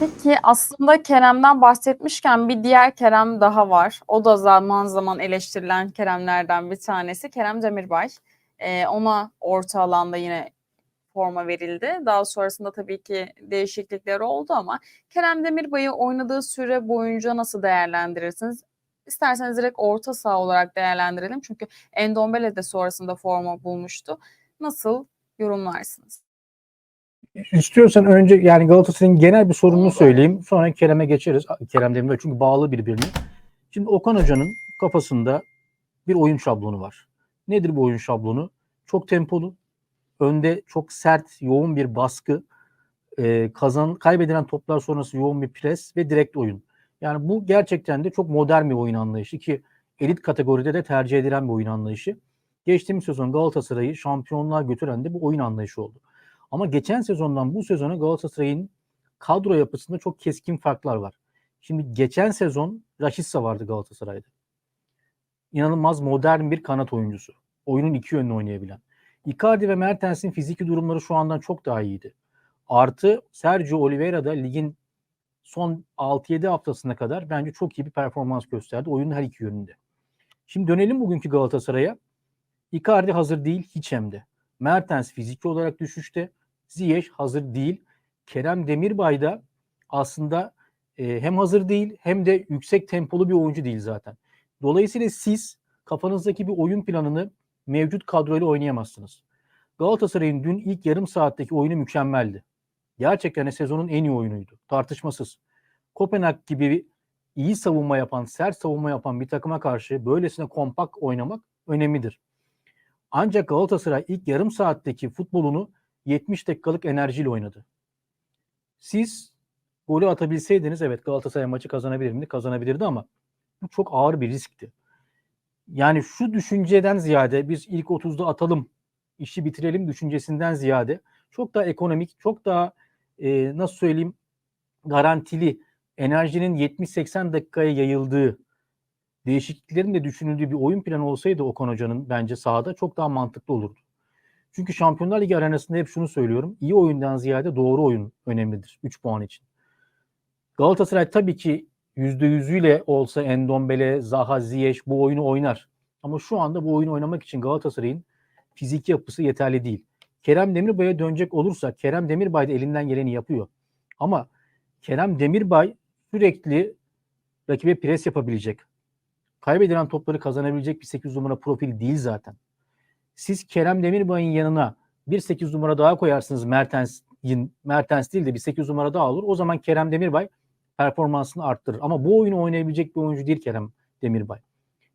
Peki aslında Kerem'den bahsetmişken bir diğer Kerem daha var. O da zaman zaman eleştirilen Keremlerden bir tanesi. Kerem Demirbay. Ee, ona orta alanda yine forma verildi. Daha sonrasında tabii ki değişiklikler oldu ama Kerem Demirbay'ı oynadığı süre boyunca nasıl değerlendirirsiniz? İsterseniz direkt orta saha olarak değerlendirelim. Çünkü Endombele de sonrasında forma bulmuştu. Nasıl yorumlarsınız? İstiyorsan önce yani Galatasaray'ın genel bir sorununu söyleyeyim. Sonra Kerem'e geçeriz. Kerem Demirbay çünkü bağlı birbirine. Şimdi Okan Hoca'nın kafasında bir oyun şablonu var. Nedir bu oyun şablonu? Çok tempolu, önde çok sert, yoğun bir baskı, e, kazan kaybedilen toplar sonrası yoğun bir pres ve direkt oyun. Yani bu gerçekten de çok modern bir oyun anlayışı ki elit kategoride de tercih edilen bir oyun anlayışı. Geçtiğimiz sezon Galatasaray'ı şampiyonluğa götüren de bu oyun anlayışı oldu. Ama geçen sezondan bu sezona Galatasaray'ın kadro yapısında çok keskin farklar var. Şimdi geçen sezon Rashica vardı Galatasaray'da. İnanılmaz modern bir kanat oyuncusu. Oyunun iki yönünü oynayabilen. Icardi ve Mertens'in fiziki durumları şu andan çok daha iyiydi. Artı Sergio Oliveira da ligin son 6-7 haftasına kadar bence çok iyi bir performans gösterdi. Oyunun her iki yönünde. Şimdi dönelim bugünkü Galatasaray'a. Icardi hazır değil hiç hem de. Mertens fiziki olarak düşüşte. Ziyech hazır değil. Kerem Demirbay da aslında e, hem hazır değil hem de yüksek tempolu bir oyuncu değil zaten. Dolayısıyla siz kafanızdaki bir oyun planını mevcut kadroyla oynayamazsınız. Galatasaray'ın dün ilk yarım saatteki oyunu mükemmeldi. Gerçekten sezonun en iyi oyunuydu. Tartışmasız. Kopenhag gibi iyi savunma yapan, sert savunma yapan bir takıma karşı böylesine kompakt oynamak önemlidir. Ancak Galatasaray ilk yarım saatteki futbolunu 70 dakikalık enerjiyle oynadı. Siz golü atabilseydiniz evet Galatasaray maçı kazanabilir miydi? Kazanabilirdi ama bu çok ağır bir riskti. Yani şu düşünceden ziyade biz ilk 30'da atalım, işi bitirelim düşüncesinden ziyade çok daha ekonomik, çok daha e, nasıl söyleyeyim garantili enerjinin 70-80 dakikaya yayıldığı değişikliklerin de düşünüldüğü bir oyun planı olsaydı Okan Hoca'nın bence sahada çok daha mantıklı olurdu. Çünkü Şampiyonlar Ligi arenasında hep şunu söylüyorum. İyi oyundan ziyade doğru oyun önemlidir 3 puan için. Galatasaray tabii ki %100'üyle olsa Endombele, Zaha, Ziyech bu oyunu oynar. Ama şu anda bu oyunu oynamak için Galatasaray'ın fiziki yapısı yeterli değil. Kerem Demirbay'a dönecek olursa Kerem Demirbay da elinden geleni yapıyor. Ama Kerem Demirbay sürekli rakibe pres yapabilecek. Kaybedilen topları kazanabilecek bir 8 numara profil değil zaten. Siz Kerem Demirbay'ın yanına bir 8 numara daha koyarsınız Mertens, Mertens değil de bir 8 numara daha olur. O zaman Kerem Demirbay performansını arttırır. Ama bu oyunu oynayabilecek bir oyuncu değil Kerem Demirbay.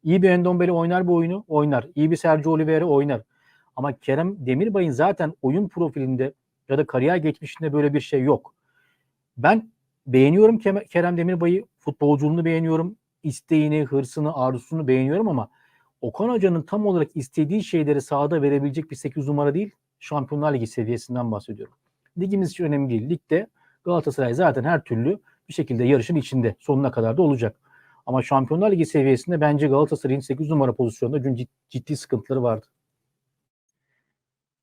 İyi bir Endombele oynar bu oyunu, oynar. İyi bir Sergio Oliveira oynar. Ama Kerem Demirbay'ın zaten oyun profilinde ya da kariyer geçmişinde böyle bir şey yok. Ben beğeniyorum Kerem Demirbay'ı, futbolculuğunu beğeniyorum, isteğini, hırsını, arzusunu beğeniyorum ama Okan Hoca'nın tam olarak istediği şeyleri sahada verebilecek bir 8 numara değil, Şampiyonlar Ligi seviyesinden bahsediyorum. Ligimiz için önemli değil. Ligde Galatasaray zaten her türlü bir şekilde yarışın içinde sonuna kadar da olacak. Ama Şampiyonlar Ligi seviyesinde bence Galatasaray'ın 8 numara pozisyonunda ciddi, ciddi sıkıntıları vardı.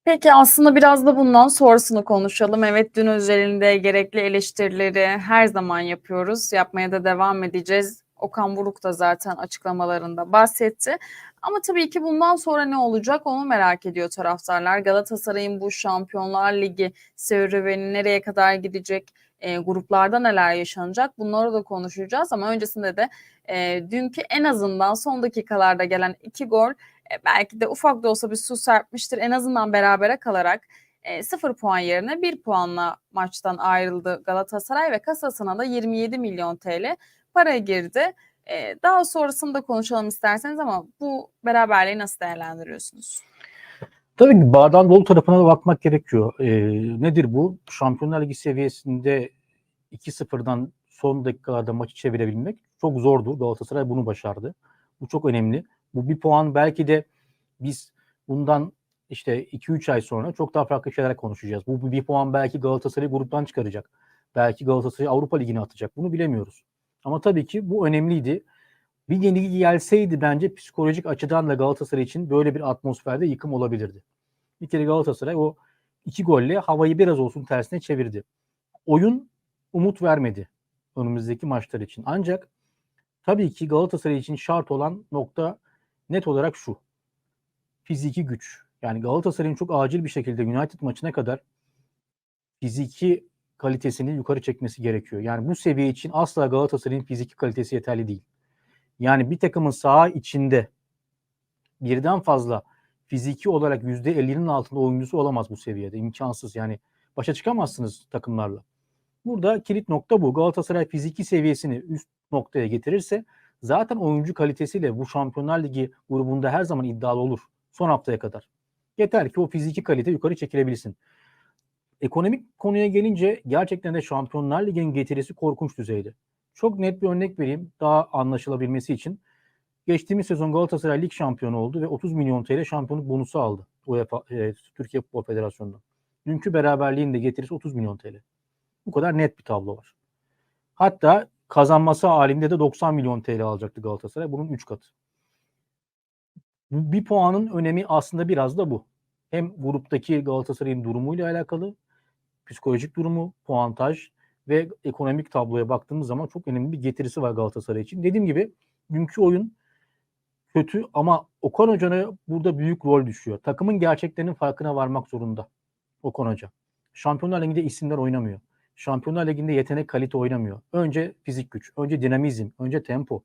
Peki aslında biraz da bundan sonrasını konuşalım. Evet dün özelinde gerekli eleştirileri her zaman yapıyoruz. Yapmaya da devam edeceğiz. Okan Buruk da zaten açıklamalarında bahsetti. Ama tabii ki bundan sonra ne olacak onu merak ediyor taraftarlar. Galatasaray'ın bu Şampiyonlar Ligi serüveni nereye kadar gidecek? E, gruplarda neler yaşanacak? Bunları da konuşacağız ama öncesinde de e, dünkü en azından son dakikalarda gelen iki gol e, belki de ufak da olsa bir su serpmiştir. En azından berabere kalarak e, 0 puan yerine 1 puanla maçtan ayrıldı Galatasaray ve kasasına da 27 milyon TL para girdi. Daha sonrasında konuşalım isterseniz ama bu beraberliği nasıl değerlendiriyorsunuz? Tabii ki bardağın dolu tarafına da bakmak gerekiyor. E, nedir bu? Şampiyonlar Ligi seviyesinde 2-0'dan son dakikalarda maçı çevirebilmek çok zordu. Galatasaray bunu başardı. Bu çok önemli. Bu bir puan belki de biz bundan işte 2-3 ay sonra çok daha farklı şeyler konuşacağız. Bu bir puan belki Galatasaray'ı gruptan çıkaracak. Belki Galatasaray Avrupa Ligi'ne atacak. Bunu bilemiyoruz. Ama tabii ki bu önemliydi. Bir yenilgi gelseydi bence psikolojik açıdan da Galatasaray için böyle bir atmosferde yıkım olabilirdi. Bir kere Galatasaray o iki golle havayı biraz olsun tersine çevirdi. Oyun umut vermedi önümüzdeki maçlar için. Ancak tabii ki Galatasaray için şart olan nokta net olarak şu. Fiziki güç. Yani Galatasaray'ın çok acil bir şekilde United maçına kadar fiziki kalitesini yukarı çekmesi gerekiyor. Yani bu seviye için asla Galatasaray'ın fiziki kalitesi yeterli değil. Yani bir takımın saha içinde birden fazla fiziki olarak %50'nin altında oyuncusu olamaz bu seviyede. İmkansız yani başa çıkamazsınız takımlarla. Burada kilit nokta bu. Galatasaray fiziki seviyesini üst noktaya getirirse zaten oyuncu kalitesiyle bu Şampiyonlar Ligi grubunda her zaman iddialı olur. Son haftaya kadar. Yeter ki o fiziki kalite yukarı çekilebilsin. Ekonomik konuya gelince gerçekten de Şampiyonlar Ligi'nin getirisi korkunç düzeyde. Çok net bir örnek vereyim daha anlaşılabilmesi için. Geçtiğimiz sezon Galatasaray lig şampiyonu oldu ve 30 milyon TL şampiyonluk bonusu aldı UEFA e, Türkiye Futbol Federasyonu'ndan. Dünkü beraberliğin de getirisi 30 milyon TL. Bu kadar net bir tablo var. Hatta kazanması halinde de 90 milyon TL alacaktı Galatasaray. Bunun 3 katı. Bir puanın önemi aslında biraz da bu. Hem gruptaki Galatasaray'ın durumuyla alakalı, psikolojik durumu, puantaj ve ekonomik tabloya baktığımız zaman çok önemli bir getirisi var Galatasaray için. Dediğim gibi dünkü oyun kötü ama Okan Hoca'na burada büyük rol düşüyor. Takımın gerçeklerinin farkına varmak zorunda Okan Hoca. Şampiyonlar Ligi'nde isimler oynamıyor. Şampiyonlar Ligi'nde yetenek kalite oynamıyor. Önce fizik güç, önce dinamizm, önce tempo.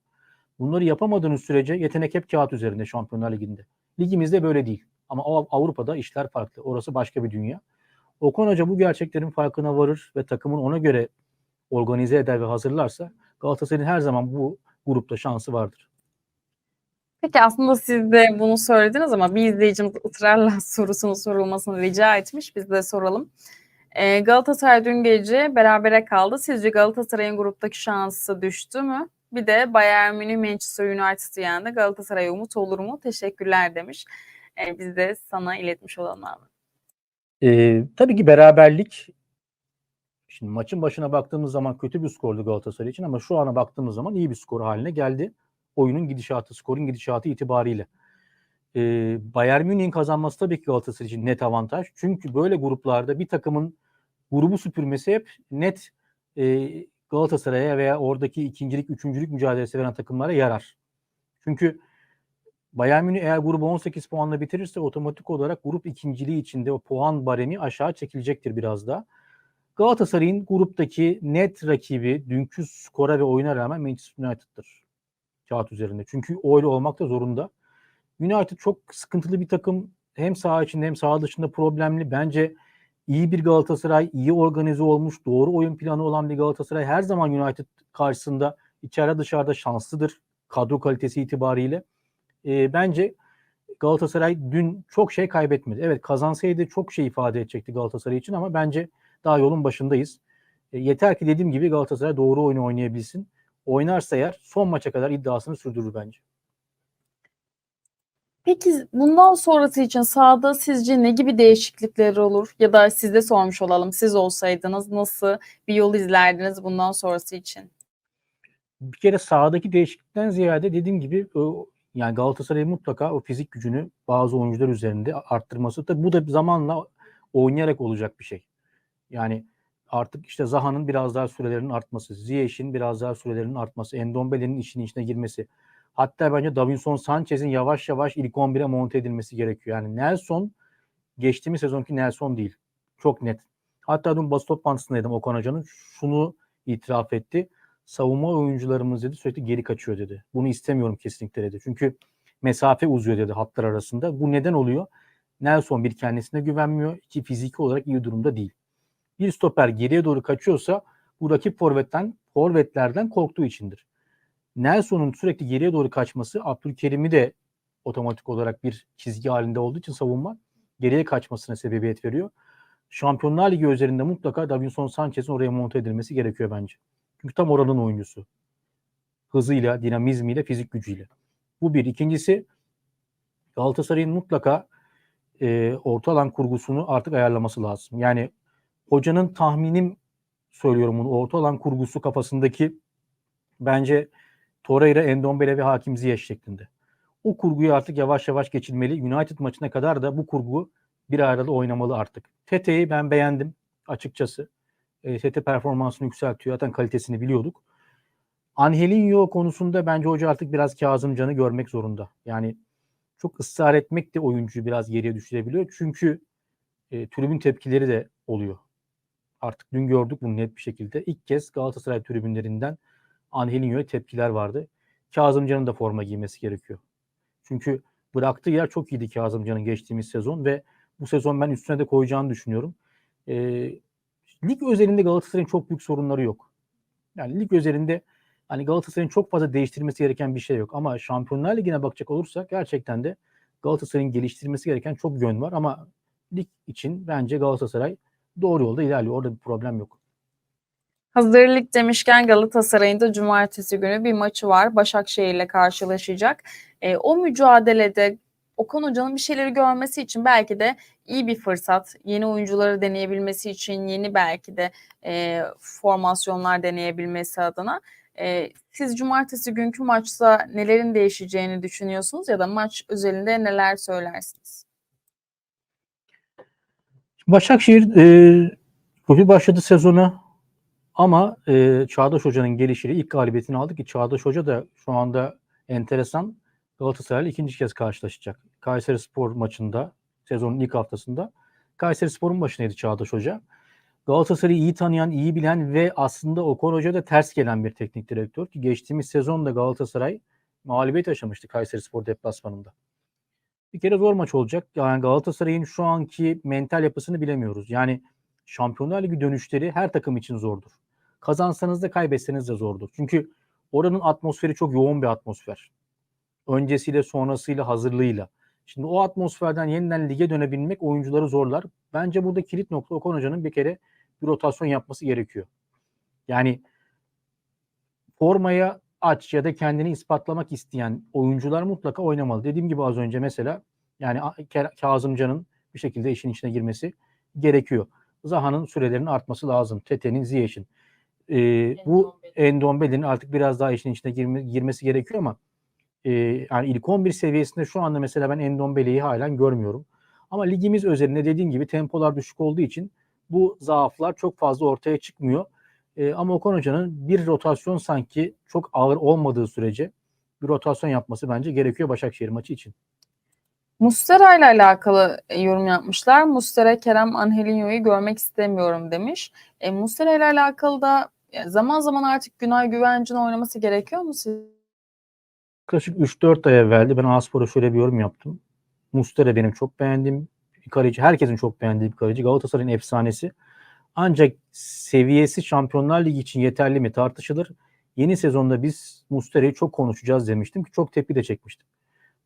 Bunları yapamadığınız sürece yetenek hep kağıt üzerinde Şampiyonlar Ligi'nde. Ligimizde böyle değil. Ama Avrupa'da işler farklı. Orası başka bir dünya. Okan Hoca bu gerçeklerin farkına varır ve takımın ona göre organize eder ve hazırlarsa Galatasaray'ın her zaman bu grupta şansı vardır. Peki aslında siz de bunu söylediniz ama bir izleyicimiz ısrarla sorusunun sorulmasını rica etmiş. Biz de soralım. Ee, Galatasaray dün gece berabere kaldı. Sizce Galatasaray'ın gruptaki şansı düştü mü? Bir de Bayern Münih Manchester United'ı yendi. Galatasaray umut olur mu? Teşekkürler demiş. Ee, biz de sana iletmiş olalım abi. Ee, tabii ki beraberlik şimdi maçın başına baktığımız zaman kötü bir skordu Galatasaray için ama şu ana baktığımız zaman iyi bir skor haline geldi. Oyunun gidişatı, skorun gidişatı itibariyle. Ee, Bayern Münih'in kazanması tabii ki Galatasaray için net avantaj. Çünkü böyle gruplarda bir takımın grubu süpürmesi hep net e, Galatasaray'a veya oradaki ikincilik, üçüncülük mücadelesi veren takımlara yarar. Çünkü Bayern Münih eğer grubu 18 puanla bitirirse otomatik olarak grup ikinciliği içinde o puan baremi aşağı çekilecektir biraz da. Galatasaray'ın gruptaki net rakibi dünkü skora ve oyuna rağmen Manchester United'tır. Kağıt üzerinde. Çünkü öyle olmak da zorunda. United çok sıkıntılı bir takım. Hem saha içinde hem saha dışında problemli. Bence iyi bir Galatasaray, iyi organize olmuş, doğru oyun planı olan bir Galatasaray her zaman United karşısında içeride dışarıda şanslıdır kadro kalitesi itibariyle. E, bence Galatasaray dün çok şey kaybetmedi. Evet kazansaydı çok şey ifade edecekti Galatasaray için ama bence daha yolun başındayız. E, yeter ki dediğim gibi Galatasaray doğru oyunu oynayabilsin. Oynarsa eğer son maça kadar iddiasını sürdürür bence. Peki bundan sonrası için sahada sizce ne gibi değişiklikler olur? Ya da size sormuş olalım. Siz olsaydınız nasıl bir yol izlerdiniz bundan sonrası için? Bir kere sahadaki değişiklikten ziyade dediğim gibi o, yani Galatasaray mutlaka o fizik gücünü bazı oyuncular üzerinde arttırması. Tabii bu da zamanla oynayarak olacak bir şey. Yani artık işte Zaha'nın biraz daha sürelerinin artması, Ziyech'in biraz daha sürelerinin artması, Endombele'nin işinin içine girmesi. Hatta bence Davinson Sanchez'in yavaş yavaş ilk 11'e monte edilmesi gerekiyor. Yani Nelson geçtiğimiz sezonki Nelson değil. Çok net. Hatta dün basın toplantısındaydım Okan Hoca'nın. Şunu itiraf etti. Savunma oyuncularımız dedi sürekli geri kaçıyor dedi. Bunu istemiyorum kesinlikle dedi. Çünkü mesafe uzuyor dedi hatlar arasında. Bu neden oluyor? Nelson bir kendisine güvenmiyor. iki fiziki olarak iyi durumda değil. Bir stoper geriye doğru kaçıyorsa bu rakip forvetten, forvetlerden korktuğu içindir. Nelson'un sürekli geriye doğru kaçması Abdülkerim'i de otomatik olarak bir çizgi halinde olduğu için savunma geriye kaçmasına sebebiyet veriyor. Şampiyonlar Ligi üzerinde mutlaka Davinson Sanchez'in oraya monte edilmesi gerekiyor bence. Çünkü tam oranın oyuncusu. Hızıyla, dinamizmiyle, fizik gücüyle. Bu bir. İkincisi Galatasaray'ın mutlaka e, orta alan kurgusunu artık ayarlaması lazım. Yani hocanın tahminim söylüyorum bunu orta alan kurgusu kafasındaki bence Torreira, Endombele ve Hakim Ziyech şeklinde. O kurguyu artık yavaş yavaş geçilmeli. United maçına kadar da bu kurgu bir arada oynamalı artık. Tete'yi ben beğendim açıkçası. E, sete performansını yükseltiyor. Zaten kalitesini biliyorduk. Angelinho konusunda bence hoca artık biraz Kazımcan'ı görmek zorunda. Yani çok ısrar etmek de oyuncuyu biraz geriye düşürebiliyor. Çünkü e, tribün tepkileri de oluyor. Artık dün gördük bunu net bir şekilde. İlk kez Galatasaray tribünlerinden Angelinho'ya tepkiler vardı. Kazımcan'ın da forma giymesi gerekiyor. Çünkü bıraktığı yer çok iyiydi Kazımcan'ın geçtiğimiz sezon ve bu sezon ben üstüne de koyacağını düşünüyorum. E, lig özelinde Galatasaray'ın çok büyük sorunları yok. Yani lig özelinde hani Galatasaray'ın çok fazla değiştirmesi gereken bir şey yok. Ama Şampiyonlar Ligi'ne bakacak olursak gerçekten de Galatasaray'ın geliştirmesi gereken çok yön var. Ama lig için bence Galatasaray doğru yolda ilerliyor. Orada bir problem yok. Hazırlık demişken Galatasaray'ın da cumartesi günü bir maçı var. Başakşehir ile karşılaşacak. E, o mücadelede Okan Hoca'nın bir şeyleri görmesi için belki de iyi bir fırsat. Yeni oyuncuları deneyebilmesi için yeni belki de e, formasyonlar deneyebilmesi adına. E, siz cumartesi günkü maçta nelerin değişeceğini düşünüyorsunuz ya da maç özelinde neler söylersiniz? Başakşehir e, kötü başladı sezona ama e, Çağdaş Hoca'nın gelişiyle ilk galibiyetini aldı ki Çağdaş Hoca da şu anda enteresan Galatasaray'la ikinci kez karşılaşacak. Kayseri Spor maçında sezonun ilk haftasında Kayseri Spor'un başındaydı Çağdaş Hoca. Galatasaray'ı iyi tanıyan, iyi bilen ve aslında Okan Hoca da ters gelen bir teknik direktör ki geçtiğimiz sezonda Galatasaray mağlubiyet yaşamıştı Kayseri Spor deplasmanında. Bir kere zor maç olacak. Yani Galatasaray'ın şu anki mental yapısını bilemiyoruz. Yani Şampiyonlar Ligi dönüşleri her takım için zordur. Kazansanız da kaybetseniz de zordur. Çünkü oranın atmosferi çok yoğun bir atmosfer. Öncesiyle sonrasıyla hazırlığıyla. Şimdi o atmosferden yeniden lige dönebilmek oyuncuları zorlar. Bence burada kilit nokta Okan Hoca'nın bir kere bir rotasyon yapması gerekiyor. Yani formaya aç ya da kendini ispatlamak isteyen oyuncular mutlaka oynamalı. Dediğim gibi az önce mesela yani Kazımcan'ın bir şekilde işin içine girmesi gerekiyor. Zaha'nın sürelerinin artması lazım. Tete'nin, Ziyech'in. Ee, bu Endombele'nin artık biraz daha işin içine girme, girmesi gerekiyor ama e, yani ilk 11 seviyesinde şu anda mesela ben Endombele'yi halen görmüyorum. Ama ligimiz özelinde dediğim gibi tempolar düşük olduğu için bu zaaflar çok fazla ortaya çıkmıyor. E, ama Okan Hoca'nın bir rotasyon sanki çok ağır olmadığı sürece bir rotasyon yapması bence gerekiyor Başakşehir maçı için. Mustera ile alakalı e, yorum yapmışlar. Mustera Kerem Angelinho'yu görmek istemiyorum demiş. E, Mustera ile alakalı da zaman zaman artık Günay Güvenc'in oynaması gerekiyor mu siz? Yaklaşık 3-4 ay evveldi ben Aspor'a şöyle bir yorum yaptım. Mustera benim çok beğendiğim bir kaleci. Herkesin çok beğendiği bir kaleci. Galatasaray'ın efsanesi. Ancak seviyesi Şampiyonlar Ligi için yeterli mi tartışılır. Yeni sezonda biz Mustera'yı çok konuşacağız demiştim ki çok tepki de çekmiştim.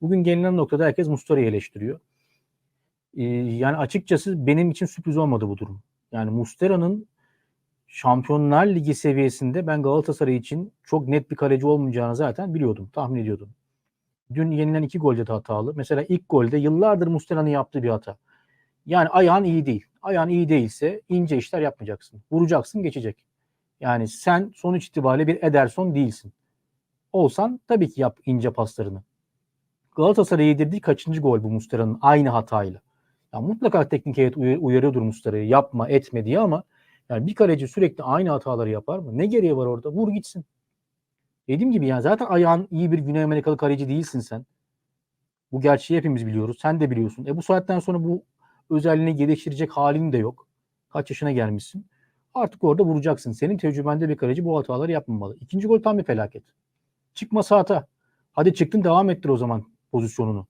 Bugün gelinen noktada herkes Mustara'yı eleştiriyor. Ee, yani açıkçası benim için sürpriz olmadı bu durum. Yani Mustera'nın Şampiyonlar Ligi seviyesinde ben Galatasaray için çok net bir kaleci olmayacağını zaten biliyordum, tahmin ediyordum. Dün yenilen iki golde de hatalı. Mesela ilk golde yıllardır Mustera'nın yaptığı bir hata. Yani ayağın iyi değil. Ayağın iyi değilse ince işler yapmayacaksın. Vuracaksın geçecek. Yani sen sonuç itibariyle bir Ederson değilsin. Olsan tabii ki yap ince paslarını. Galatasaray'a yedirdiği kaçıncı gol bu Mustera'nın aynı hatayla. Ya mutlaka teknik heyet uyarıyordur Mustera'yı yapma etme diye ama yani bir kaleci sürekli aynı hataları yapar mı? Ne gereği var orada? Vur gitsin. Dediğim gibi yani zaten ayağın iyi bir Güney Amerikalı kaleci değilsin sen. Bu gerçeği hepimiz biliyoruz. Sen de biliyorsun. E bu saatten sonra bu özelliğini geliştirecek halin de yok. Kaç yaşına gelmişsin. Artık orada vuracaksın. Senin tecrübende bir kaleci bu hataları yapmamalı. İkinci gol tam bir felaket. Çıkması hata. Hadi çıktın devam ettir o zaman pozisyonunu.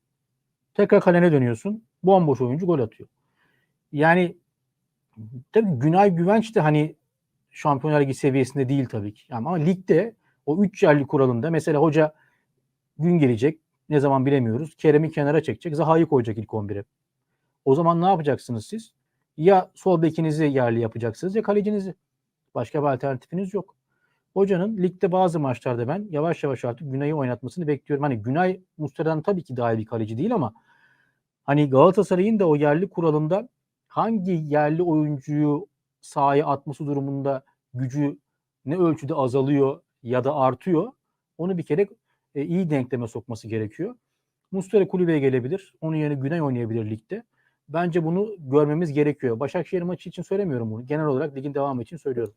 Tekrar kalene dönüyorsun. Bomboş oyuncu gol atıyor. Yani tabii Günay Güvenç de hani Şampiyonlar Ligi seviyesinde değil tabii ki. Ama ligde o 3 yerli kuralında mesela hoca gün gelecek ne zaman bilemiyoruz. Kerem'i kenara çekecek. Zaha'yı koyacak ilk 11'e. O zaman ne yapacaksınız siz? Ya sol bekinizi yerli yapacaksınız ya kalecinizi. Başka bir alternatifiniz yok. Hocanın ligde bazı maçlarda ben yavaş yavaş artık Günay'ı oynatmasını bekliyorum. Hani Günay Muslera'dan tabii ki daha iyi bir kaleci değil ama hani Galatasaray'ın da o yerli kuralında hangi yerli oyuncuyu sahaya atması durumunda gücü ne ölçüde azalıyor ya da artıyor onu bir kere e, iyi denkleme sokması gerekiyor. Mustera kulübeye gelebilir. Onun yerine Güney oynayabilir ligde. Bence bunu görmemiz gerekiyor. Başakşehir maçı için söylemiyorum bunu. Genel olarak ligin devamı için söylüyorum.